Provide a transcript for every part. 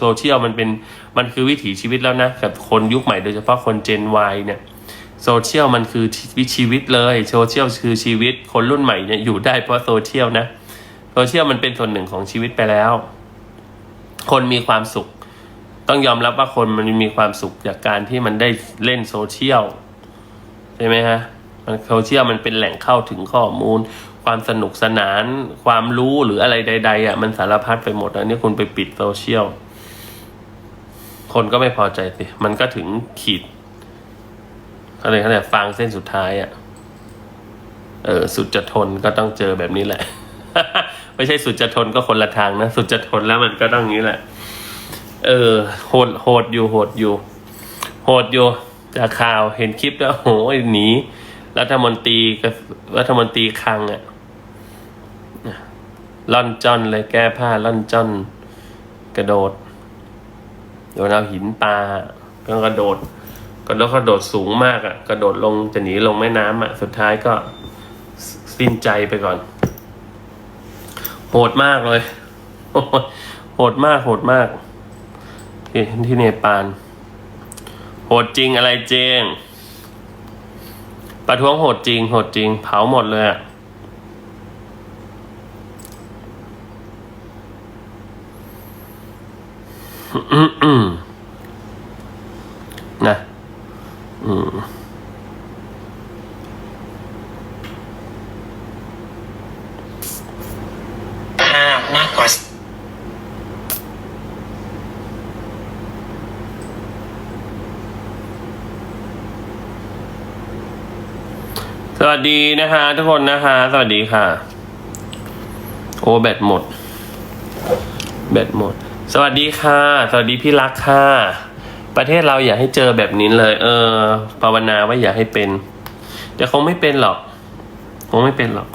โซเชียลมันเป็นมันคือวิถีชีวิตแล้วนะกับคนยุคใหม่โดยเฉพาะคนเจน Y เนี่ยโซเชียลมันคือวิชีวิตเลยโซเชียลคือชีวิตคนรุ่นใหม่เนี่ยอยู่ได้เพราะโซเชียลนะโซเชียลมันเป็นส่วนหนึ่งของชีวิตไปแล้ว คนมีความสุข ต้องยอมรับว่าคนมันมีความสุขจากการที่มันได้เล่นโซเชียลใช่ไหมฮะมันโซเชียลมันเป็นแหล่งเข้าถึงข้อมูล ความสนุกสนาน ความรู้หรืออะไรใด ๆอะมันสารพัดไปหมดอันนี้คุณไปปิดโซเชียล คนก็ไม่พอใจสิมันก็ถึงขีดอะไรขนาดฟังเส้นสุดท้ายอะ่ะ เออ สุดจะทนก็ต้องเจอแบบนี้แหละ ไม่ใช่สุดจะทนก็คนละทางนะ สุดจะทนแล้วมันก็ต้องงนี้แหละ เออ โหด โหดอยู่ โหดอยู่ โหดอยู่ จากข่าวเห็นคลิปแล้วโหหนีรัฐมนตรีกับรัฐมนตรีคลังอะ่ะล่อนจ้อนเลยแก้ผ้าล่อนจ้อนกระโดด โดนเอาหินปลาก็กระโดดก็แล้วกระโดดสูงมากอะ่ะ กระโดดลงจะหนีลงแม่น้ำอะ่ะ สุดท้ายก็สิ้นใจไปก่อน โหดมากเลย โหดมาก โหดมาก ที่ที่เนปาลโหดจริงอะไรเจงประท้วงโหดจริง โหดจริง เผาหมดเลยอะอืม อืม นะ อืมภาพมากกว่าสวัสดีนะคะ ทุกคนนะคะ สวัสดีค่ะ โอ้แบตหมด แบตหมด สวัสดีค่ะ สวัสดีพี่รักค่ะ ประเทศเราอย่าให้เจอแบบนี้เลย เออ ภาวนาว่าอย่าให้เป็นแต่คงไม่เป็นหรอก คงไม่เป็นหรอก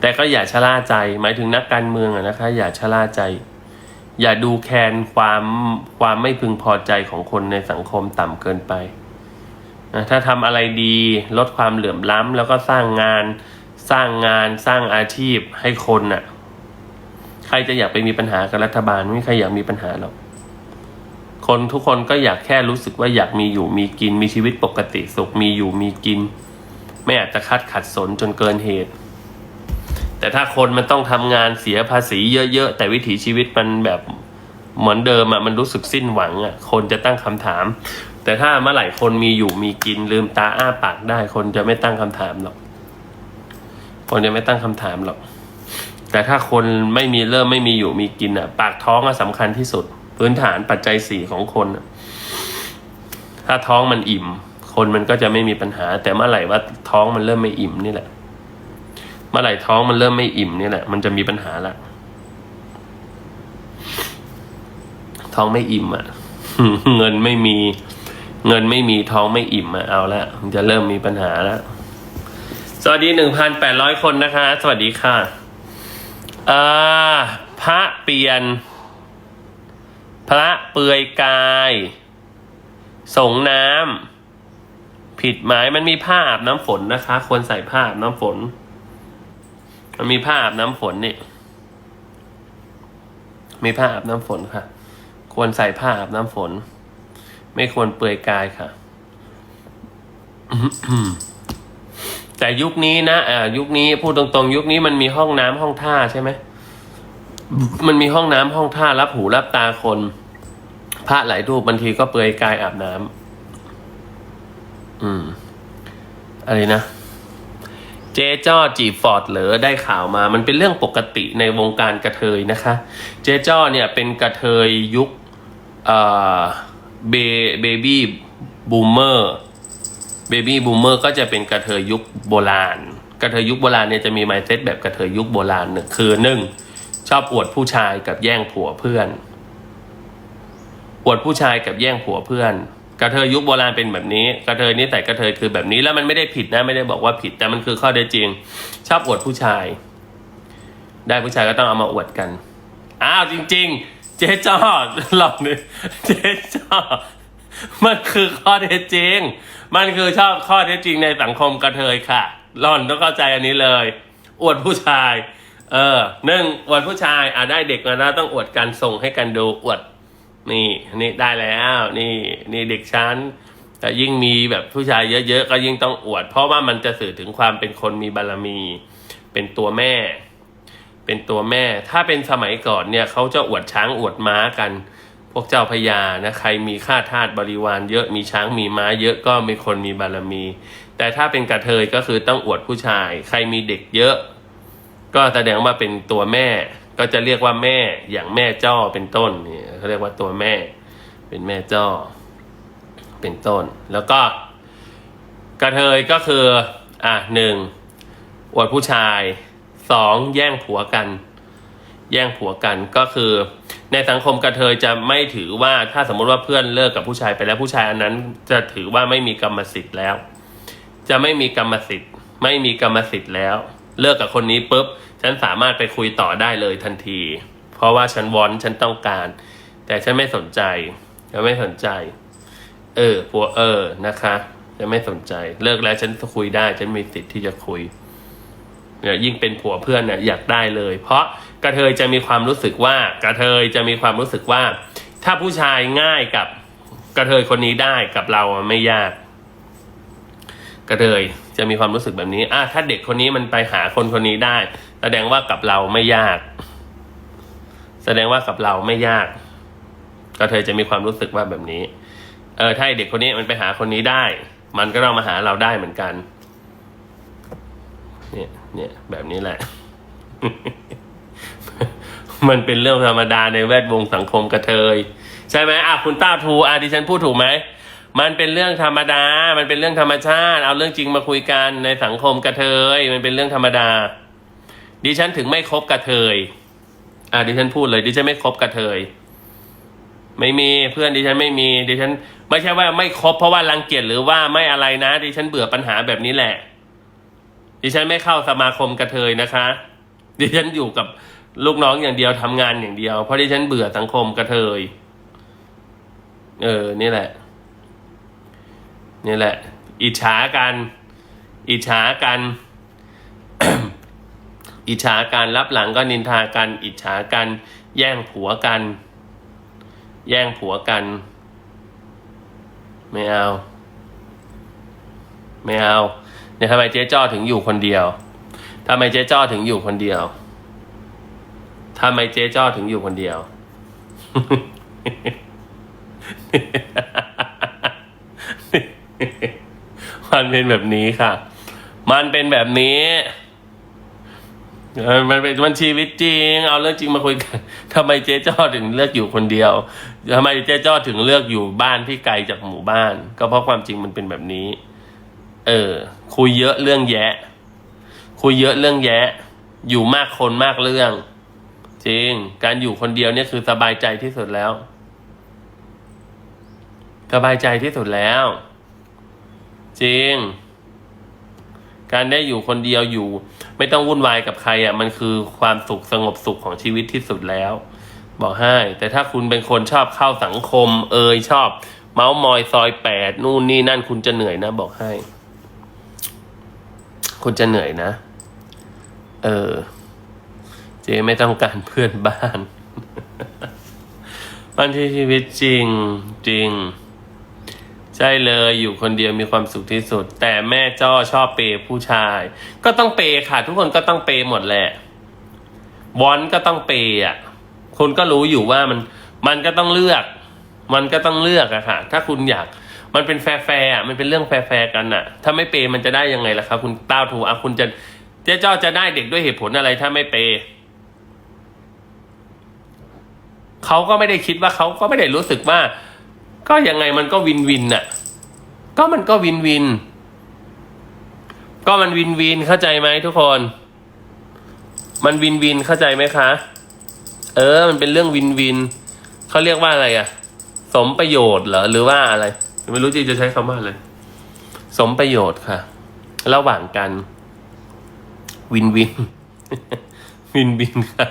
แต่ก็อย่าชะล่าใจ หมายถึงนักการเมืองอะนะคะ อย่าชะล่าใจ อย่าดูแคลนความความไม่พึงพอใจของคนในสังคมต่ำเกินไปนะถ้าทำอะไรดีลดความเหลื่อมล้ำแล้วก็สร้างงาน สร้างงานสร้างอาชีพให้คนน่ะ ใครจะอยากไปมีปัญหากับรัฐบาล ไม่มีใครอยากมีปัญหาหรอก คนทุกคนก็อยากแค่รู้สึกว่าอยากมีอยู่มีกินมีชีวิตปกติสุขมีอยู่มีกิน ไม่อาจจะคัดขัดสนจนเกินเหตุ แต่ถ้าคนมันต้องทำงานเสียภาษีเยอะๆ แต่วิถีชีวิตมันแบบเหมือนเดิมอะมันรู้สึกสิ้นหวังอะคนจะตั้งคำถาม แต่ถ้าเมื่อไหร่คนมีอยู่มีกินลืมตาอ้าปากได้ คนจะไม่ตั้งคำถามหรอก คนจะไม่ตั้งคำถามหรอก แต่ถ้าคนไม่มีเริ่มไม่มีอยู่มีกินอะ ปากท้องอะสำคัญที่สุด พื้นฐานปัจจัยสี่ของคนอะถ้าท้องมันอิ่ม คนมันก็จะไม่มีปัญหา แต่เมื่อไหร่ว่าท้องมันเริ่มไม่อิ่มนี่แหละ เมื่อไหร่ท้องมันเริ่มไม่อิ่มนี่แหละ มันจะมีปัญหาละท้องไม่อิ่มอะเงินไม่มี เงินไม่มีท้องไม่อิ่มอะเอาละมันจะเริ่มมีปัญหาแล้วสวัสดีหนึ่งพันแปดร้อยคนนะคะ สวัสดีค่ะ อ่าพระเปลี่ยน พระเปลือยกาย ส่งน้ำผิดหมายมันมีผ้าอาบน้ำฝนนะคะ ควรใส่ผ้าอาบน้ำฝน มันมีผ้าอาบน้ำฝนนี่มีผ้าอาบน้ำฝนค่ะ ควรใส่ผ้าอาบน้ำฝน ไม่ควรเปลือยกายค่ะ แต่ยุคนี้นะอ่ายุคนี้พูดตรงๆ ยุคนี้มันมีห้องน้ำห้องท่าใช่ไหมมันมีห้องน้ำห้องท่ารับหูรับตาคน พระหลายรูปบางทีก็เปลือยกายอาบน้ำอืม อะไรนะ เจ๊จ้อจีบฟอร์ดเหรอได้ข่าวมา มันเป็นเรื่องปกติในวงการกระเทยนะคะ เจ๊จ้อเนี่ยเป็นกระเทยยุคเอ่อเบเบบี้บูมเมอร์ เบบี้บูมเมอร์ก็จะเป็นกระเทยยุคโบราณ กระเทยยุคโบราณเนี่ยจะมีไมเซ็ตแบบกระเทยยุคโบราณหนึ่งคือหนึ่งชอบอวดผู้ชายกับแย่งผัวเพื่อน อวดผู้ชายกับแย่งผัวเพื่อน กระเทยยุคโบราณเป็นแบบนี้ กระเทยนี่แต่กระเทยคือแบบนี้แล้วมันไม่ได้ผิดนะไม่ได้บอกว่าผิดแต่มันคือข้อเท็จจริง ชอบอวดผู้ชาย ได้ผู้ชายก็ต้องเอามาอวดกัน อ้าวจริง ๆ เจ๊จ้อลองดูเจ๊จ้อมันคือข้อเท็จจริง มันคือชอบข้อเท็จจริงในสังคมกระเทยค่ะหล่อนต้องเข้าใจอันนี้เลย อวดผู้ชาย เออหนึ่งอวดผู้ชายอะได้เด็กมาแล้วต้องอวดกันส่งให้กันดูอวด นี่นี่ได้แล้ว นี่นี่เด็กชั้นแต่ยิ่งมีแบบผู้ชายเยอะๆก็ยิ่งต้องอวด เพราะว่ามันจะสื่อถึงความเป็นคนมีบารมี เป็นตัวแม่ เป็นตัวแม่ ถ้าเป็นสมัยก่อนเนี่ยเขาจะอวดช้างอวดม้ากัน พวกเจ้าพญานะใครมีข้าทาสบริวารเยอะมีช้างมีม้าเยอะก็มีคนมีบารมี แต่ถ้าเป็นกระเทยก็คือต้องอวดผู้ชาย ใครมีเด็กเยอะ ก็แสดงว่าเป็นตัวแม่ ก็จะเรียกว่าแม่อย่างแม่จ้อเป็นต้นนี่เขาเรียกว่าตัวแม่ เป็นแม่จ้อ เป็นต้น แล้วก็ กระเทยก็คืออะหนึ่งอวดผู้ชายสองแย่งผัวกัน แย่งผัวกันก็คือ ในสังคมกระเทยจะไม่ถือว่าถ้าสมมติว่าเพื่อนเลิกกับผู้ชายไปแล้วผู้ชายอันนั้น จะถือว่าไม่มีกรรมสิทธิ์แล้ว จะไม่มีกรรมสิทธิ์ ไม่มีกรรมสิทธิ์แล้ว เลิกกับคนนี้ปุ๊บฉันสามารถไปคุยต่อได้เลยทันที เพราะว่าฉันวอนฉันต้องการ แต่ฉันไม่สนใจฉันไม่สนใจ เออผัวเออนะคะฉันไม่สนใจ เลิกแล้วฉันคุยได้ ฉันมีสิทธิ์ที่จะคุยเนี่ยยิ่งเป็นผัวเพื่อนเนี่ยอยากได้เลย เพราะ กระเทยจะมีความรู้สึกว่ากระเทยจะมีความรู้สึกว่า ถ้าผู้ชายง่ายกับกระเทยคนนี้ได้กับเราไม่ยาก กระเทยจะมีความรู้สึกแบบนี้อะถ้าเด็กคนนี้มันไปหาคนคนนี้ได้ แสดงว่ากับเราไม่ยาก แสดงว่ากับเราไม่ยาก กระเทยจะมีความรู้สึกว่าแบบนี้ เออถ้าเด็กคนนี้มันไปหาคนนี้ได้ มันก็ต้องมาหาเราได้เหมือนกัน เนี่ย เนี่ย แบบนี้แหละ มันเป็นเรื่องธรรมดาในแวดวงสังคมกระเทย ใช่ไหมอะคุณต้าทูอะดิฉันพูดถูกไหมมันเป็นเรื่องธรรมดา มันเป็นเรื่องธรรมชาติ เอาเรื่องจริงมาคุยกันในสังคมกระเทย มันเป็นเรื่องธรรมดา ดิฉันถึงไม่คบกระเทย อะดิฉันพูดเลยดิฉันไม่คบกระเทย ไม่มีเพื่อนดิฉันไม่มีดิฉัน ไม่ใช่ว่าไม่คบเพราะว่ารังเกียจหรือว่าไม่อะไรนะดิฉันเบื่อปัญหาแบบนี้แหละ ดิฉันไม่เข้าสมาคมกระเทยนะคะ ดิฉันอยู่กับ ลูกน้องอย่างเดียวทำงานอย่างเดียว เพราะดิฉันเบื่อสังคมกระเทย เออ นี่แหละ นี่แหละ อิจฉากัน อิจฉากัน อิจฉากันรับหลังก็นินทากัน อิจฉากัน แย่งผัวกัน แย่งผัวกัน ไม่เอา ไม่เอาเนี่ยทำไมเจ๊จ้อถึงอยู่คนเดียวทำไมเจ๊จ้อถึงอยู่คนเดียว ทำไมเจ๊จ้อถึงอยู่คนเดียว มันเป็นแบบนี้ค่ะ มันเป็นแบบนี้มันเป็นมันชีวิตจริง เอาเรื่องจริงมาคุยกันทำไมเจ๊จ้อถึงเลือกอยู่คนเดียวทำไมเจ๊จ้อถึงเลือกอยู่บ้านที่ไกลจากหมู่บ้าน ก็เพราะความจริงมันเป็นแบบนี้ เออ คุยเยอะเรื่องแยะ คุยเยอะเรื่องแยะ อยู่มากคนมากเรื่อง จริง การอยู่คนเดียวเนี่ยคือสบายใจที่สุดแล้ว สบายใจที่สุดแล้ว จริง การได้อยู่คนเดียวอยู่ ไม่ต้องวุ่นวายกับใครอะ มันคือความสุขสงบสุขของชีวิตที่สุดแล้ว บอกให้ แต่ถ้าคุณเป็นคนชอบเข้าสังคม เอยชอบ เมาส์มอยซอยแปดนู่นนี่นั่นคุณจะเหนื่อยนะ บอกให้ คุณจะเหนื่อยนะ เออ เจไม่ต้องการเพื่อนบ้านมันที่ชีวิตจริงจริง ใช่เลยอยู่คนเดียวมีความสุขที่สุด แต่แม่จ้อชอบเปย์ผู้ชาย ก็ต้องเปย์ค่ะ ทุกคนก็ต้องเปย์หมดแหละวอนก็ต้องเปย์อะคุณก็รู้อยู่ว่ามันมันก็ต้องเลือก มันก็ต้องเลือกอะค่ะ ถ้าคุณอยากมันเป็นแฟร์แฟร์อะมันเป็นเรื่องแฟร์แฟร์กันอะถ้าไม่เปย์มันจะได้ยังไงล่ะครับ คุณต้าทูอะคุณจะเจ๊จ้อจะได้เด็กด้วยเหตุผลอะไรถ้าไม่เปย์ เขาก็ไม่ได้คิดว่าเขาก็ไม่ได้รู้สึกว่า ก็ยังไงมันก็วินวินน่ะ ก็มันก็วินวิน ก็มันวินวินเข้าใจไหมทุกคน มันวินวินเข้าใจไหมคะ เออ มันเป็นเรื่องวินวินเขาเรียกว่าอะไรอะสมประโยชน์เหรอหรือว่าอะไร ไม่รู้จีจะใช้คำว่าอะไรสมประโยชน์ค่ะ ระหว่างกันวินวิน วินวินค่ะ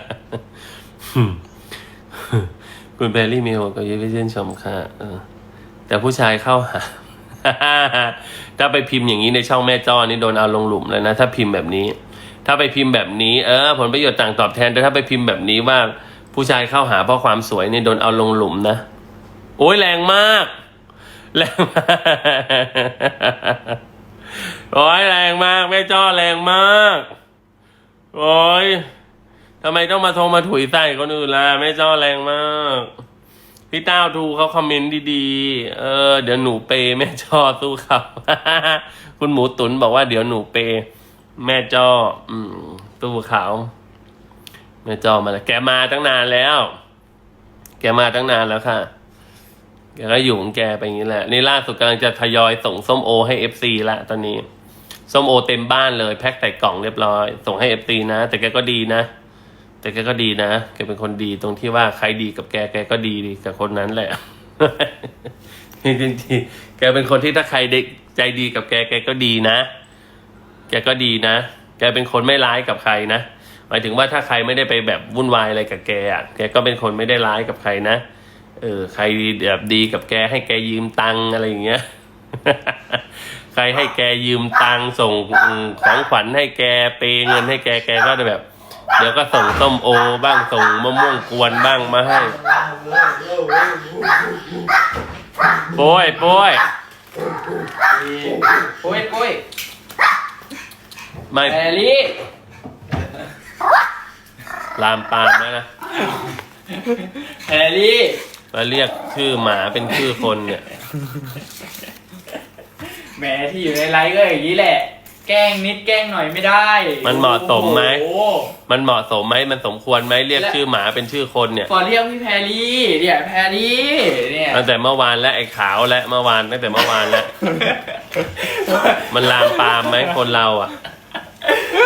คุณแพรรี่มีหัวกับยูวิเชนชมค่ะแต่ผู้ชายเข้าหา ถ้าไปพิมพ์อย่างนี้ในช่องแม่จ้อนี่โดนเอาลงหลุมเลยนะ ถ้าพิมพ์แบบนี้ ถ้าไปพิมพ์แบบนี้เออ ผลประโยชน์ต่างตอบแทนแต่ถ้าไปพิมพ์แบบนี้ว่าผู้ชายเข้าหาเพราะความสวยนี่โดนเอาลงหลุมนะ โอ้ยแรงมาก แรงมากโอ้ยแรงมากแม่จ้อแรงมาก โอ้ย ทำไมต้องมาโทรมาถุยใส่คนอื่นล่ะแม่จ้อแรงมาก พี่ต้าวดูเขาคอมเมนต์ดีๆ เออ เดี๋ยวหนูเปย์แม่จ้อสู้เขาคุณหมูตุนบอกว่าเดี๋ยวหนูเปย์แม่จ้ออืมสู้เขาแม่จ้อมาแล้วแกมาตั้งนานแล้ว แกมาตั้งนานแล้วค่ะแกก็อยู่ของแกไปอย่างนี้แหละ นี่ล่าสุดกำลังจะทยอยส่งส้มโอให้เอฟซีละตอนนี้ส้มโอเต็มบ้านเลย แพ็คใส่กล่องเรียบร้อย ส่งให้เอฟซีนะ แต่แกก็ดีนะ แต่แกก็ดีนะแกเป็นคนดีตรงที่ว่าใครดีกับแกแกก็ดีกับคนนั้นแหละจริงๆแกเป็นคนที่ถ้าใครได้ใจดีกับแกแกก็ดีนะ แกก็ดีนะ แกเป็นคนไม่ร้ายกับใครนะหมายถึงว่าถ้าใครไม่ได้ไปแบบวุ่นวายอะไรกับแกอะแกก็เป็นคนไม่ได้ร้ายกับใครนะเออใครแบบดีกับแกให้แกยืมตังอะไรอย่างเงี้ยใครให้แกยืมตังส่งของขวัญให้แกเปย์เงินให้แกแกก็จะแบบ เดี๋ยวก็ส่งส้มโอบ้างส่งมะม่วงกวนบ้างมาให้โป้ยโป้ยปุ้ยปุ้ยไม่แอรี่ลามปามแล้วนะแอรี่มาเรียกชื่อหมาเป็นชื่อคนเนี่ยแหมที่อยู่ในไลฟ์ก็อย่างนี้แหละ แกล้งนิดแกล้งหน่อยไม่ได้มันเหมาะสมไหม โอ้โมันเหมาะสมไหมมันสมควรไหมเรียกชื่อหมาเป็นชื่อคนเนี่ยขอเรียกพี่แพรรี่เนี่ยแพรรี่เนี่ยตั้งแต่เมื่อวานแล้วไอ้ขาวและเมื่อวานตั้งแต่เมื่อวานแล้ว มันลามปามไหมคนเราอะ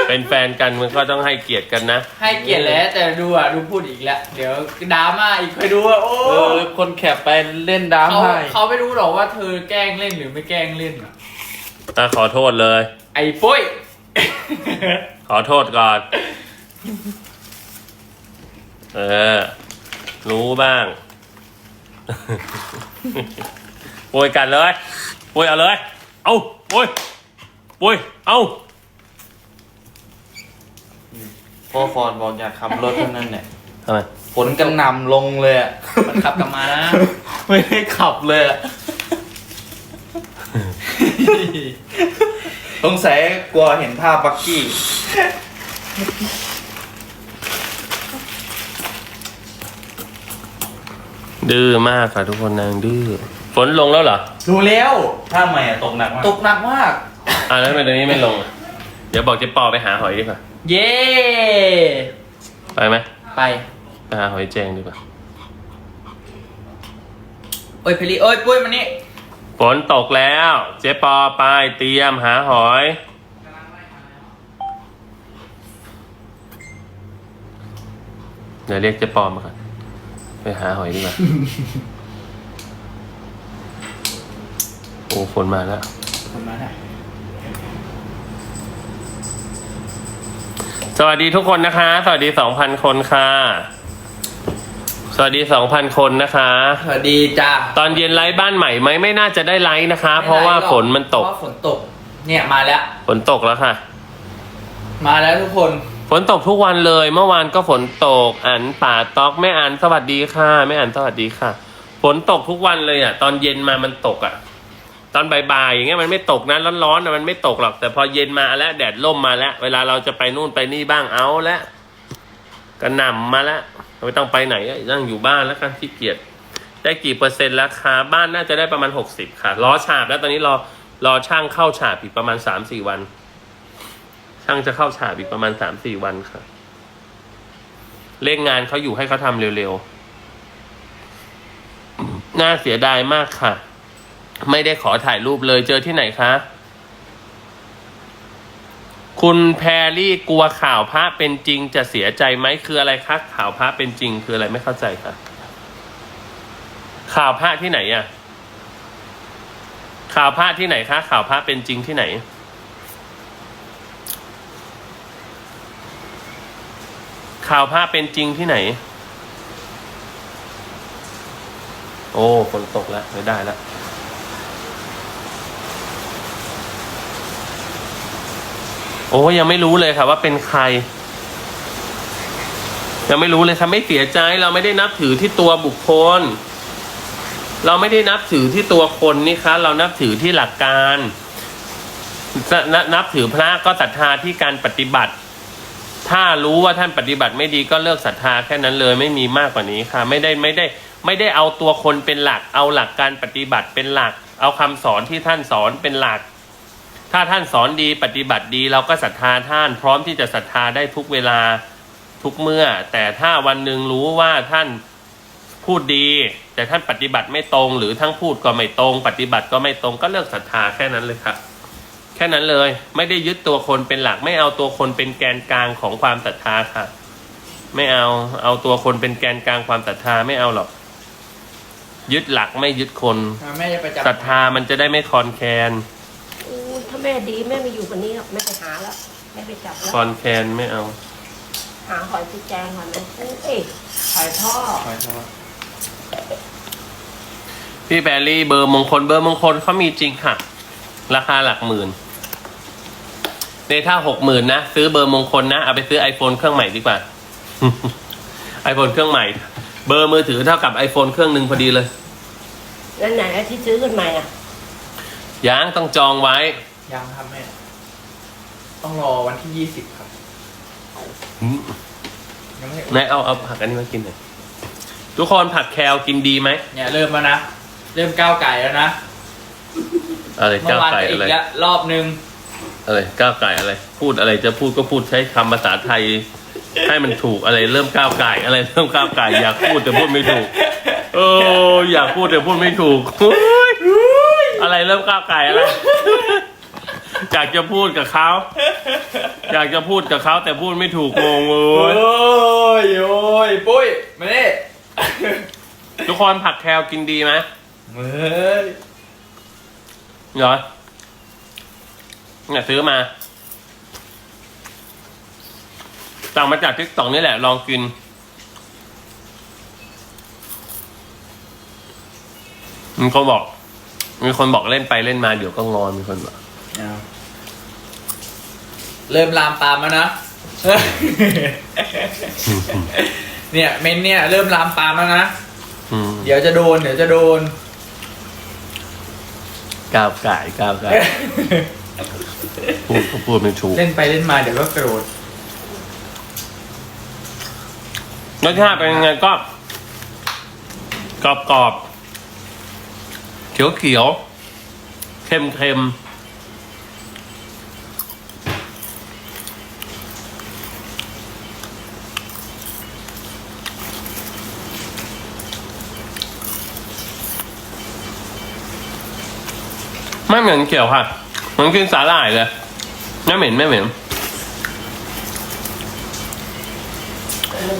เป็นแฟนกันมันก็ต้องให้เกียรติกันนะให้เกียรติแล้วแต่ดูอะดูพูดอีกแล้วเดี๋ยวดราม่าอีกคอยดูอะโอ้เออคนแคปไปเล่นดราเขาม่าเขาไม่รู้หรอกว่าเธอแกล้งเล่นหรือไม่แกล้งเล่นอะอะขอโทษเลย ไอ้ปุ้ย ขอโทษก่อน เออ รู้บ้าง ปุยกันเลยปุยเอาเลย เอาปุยปุยเอาพ่อฟอนบอกอยากขับรถเท่านั้นเนี่ยทำไมฝนกันหนำลงเลยอะมันขับกลับมานะ ไม่ได้ขับเลยอะ สงสัยกลัวเห็นภาพปักกี้ ดื้อมากค่ะทุกคนนางดื้อ ฝนลงแล้วเหรอ ดูแล้วถ้าใหม่อะตกหนักมากตกหนักมาก อะแล้วทำไมตอนนี้ไม่ลงอะเดี๋ยวบอกเจ๊ปอไปหาหอยดีกว่า เย้ ไปไหมไป ไปหาหอยแจงดีกว่า โอ้ยเพลีโอ้ยปุ้ยมานี่ ฝนตกแล้ว เจ๊ปอไปเตรียมหาหอย เดี๋ยวเรียกเจ๊ปอมาก่อนไปหาหอยดีกว่า โอ้ฝนมาแล้วมาได้สวัสดีทุกคนนะคะ สวัสดีสองพันคนค่ะ สวัสดีสองพันคนนะคะ สวัสดีจ้าตอนเย็นไลฟ์บ้านใหม่ไหมไม่น่าจะได้ไลฟ์นะคะ เพราะว่าฝนมันตก เพราะว่าฝนตก เนี่ยมาแล้ว ฝนตกแล้วค่ะ มาแล้วทุกคน ฝนตกทุกวันเลย เมื่อวานก็ฝนตกอันป่าตอกแม่อันสวัสดีค่ะแม่อันสวัสดีค่ะ ฝนตกทุกวันเลยอะ ตอนเย็นมามันตกอะ ตอนบ่ายๆอย่างเงี้ยมันไม่ตกนะร้อนๆนะมันไม่ตกหรอก แต่พอเย็นมาแล้วแดดล่มมาแล้ว เวลาเราจะไปนู่นไปนี่บ้างเอาแล้วกระหน่ำมาแล้ว ไม่ต้องไปไหนนั่งอยู่บ้านแล้วกันขี้เกียจได้กี่เปอร์เซ็นต์แล้วคะบ้านน่าจะได้ประมาณหกสิบค่ะรอฉาบแล้วตอนนี้รอรอช่างเข้าฉาบอีกประมาณสามสี่วัน ช่างจะเข้าฉาบอีกประมาณสามสี่วันค่ะเร่งงานเขาอยู่ให้เขาทำเร็วๆน่าเสียดายมากค่ะ ไม่ได้ขอถ่ายรูปเลยเจอที่ไหนคะ คุณแพรรี่กลัวข่าวพระเป็นจริงจะเสียใจไหมคืออะไรคะข่าวพระเป็นจริงคืออะไรไม่เข้าใจค่ะ ข่าวพระที่ไหนอะ ข่าวพระที่ไหนคะข่าวพระเป็นจริงที่ไหน ข่าวพระเป็นจริงที่ไหน โอ้ฝนตกแล้วไม่ได้แล้ว โอ้ยังไม่รู้เลยค่ะ ว่าเป็นใคร ยังไม่รู้เลยค่ะไม่เสียใจเราไม่ได้นับถือที่ตัวบุคคล เราไม่ได้นับถือที่ตัวคนนี่คะ เรานับถือที่หลักการนนับถือพระก็ศรัทธาที่การปฏิบัติ ถ้ารู้ว่าท่านปฏิบัติไม่ดีก็เลิกศรัทธาแค่นั้นเลย ไม่มีมากกว่านี้ค่ะ ไม่ได้ไม่ได้ไม่ได้เอาตัวคนเป็นหลัก เอาหลักการปฏิบัติเป็นหลัก เอาคำสอนที่ท่านสอนเป็นหลัก ถ้าท่านสอนดีปฏิบัติดี เราก็ศรัทธาท่าน พร้อมที่จะศรัทธาได้ทุกเวลาทุกเมื่อ แต่ถ้าวันหนึ่งรู้ว่าท่านพูดดี แต่ท่านปฏิบัติไม่ตรง หรือทั้งพูดก็ไม่ตรง ปฏิบัติก็ไม่ตรงก็เลิกศรัทธาแค่นั้นเลยค่ะแค่นั้นเลยไม่ได้ยึดตัวคนเป็นหลักไม่เอาตัวคนเป็นแกนกลางของความศรัทธาค่ะ ไม่เอาเอาตัวคนเป็นแกนกลางความศรัทธาไม่เอาหรอก ยึดหลักไม่ยึดคนแม่จะไปจับศรัทธามันจะได้ไม่คลอนแคลนอู้ ถ้าแม่ดีแม่ไม่อยู่คนนี้หรอกแม่ไปหาแล้วแม่ไปจับแล้วคลอนแคลนไม่เอา หาหอยจีแจงก่อนนะอู้เอ๊ะหอยทอดขอโทษพี่แบรี่เบอร์มงคลเบอร์มงคลเขามีจริงค่ะ ราคาหลักหมื่นในถ้าหกหมื่นนะ ซื้อเบอร์มงคลนะ เอาไปซื้อ iPhone เครื่องใหม่ดีกว่า iPhone เครื่องใหม่ เบอร์มือถือเท่ากับ iPhone เครื่องหนึ่งพอดีเลย แล้วไหนอะที่ซื้อกันใหม่อะยังต้องจองไว้ ยังครับแม่ ต้องรอวันที่ยี่สิบครับ ยังไม่นายเอาเอาผักอันนี้มากินหน่อยทุกคนผักแคลกินดีไหมเนี่ยเริ่มแล้วนะ เริ่มก้าวไก่แล้วนะ อะไรเมื่ก้าอววานไก่ก็อีอะไรกแล้วรอบนึง อะไรก้าวไก่อะไร พูดอะไรจะพูดก็พูดใช้คำภาษาไทย ให้มันถูกอะไรเริ่มก้าวไก่อะไรเริ่มก้าวไก่อยากพูดแต่พูดไม่ถูกเอออยากพูดแต่พูดไม่ถูกเฮ้ยอะไรเริ่มก้าวไก่อะไร อยากจะพูดกับเขาอยากจะพูดกับเขาแต่พูดไม่ถูกงงเลโอ้ยยโอ้ยปุ้ยมาเนี่ทุกคนผักแคลกินดีไหมเฮ้ยเหรอเนี่ยซื้อมาสั่งมาจากทิกตอกนี่แหละลองกิน มีคนบอก มีคนบอกเล่นไปเล่นมาเดี๋ยวก็งอนมีคนบอก เริ่มลามปามแล้วนะ เนี่ยเมนเนี่ยเริ่มลามปามแล้วนะ อืมเดี๋ยวจะโดน เดี๋ยวจะโดน ก้าวไก่ก้าวไก่พูดก็พูดไม่ถูกเล่นไปเล่นมาเดี๋ยวก็โกรธรสชาติเป็นยังไงก็กรอบกรอบเขียวเขียวๆเค็มเค็ม ไม่เหมือนเขียวค่ะเหมือนกินสาหร่ายเลยไม่เหม็นไม่เหม็น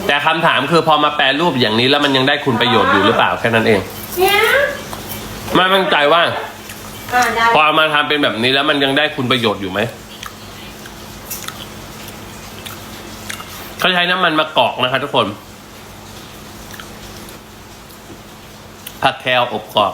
แต่คำถามคือพอมาแปลรูปอย่างนี้แล้วมันยังได้คุณประโยชน์อยู่หรือเปล่าแค่นั้นเองเนี่ยไม่มั่นใจว่าอ่าได้พอเอามาทำเป็นแบบนี้แล้วมันยังได้คุณประโยชน์อยู่ไหมเขาใช้น้ำมันมะกอกนะคะทุกคนผักแคลอบกรอบ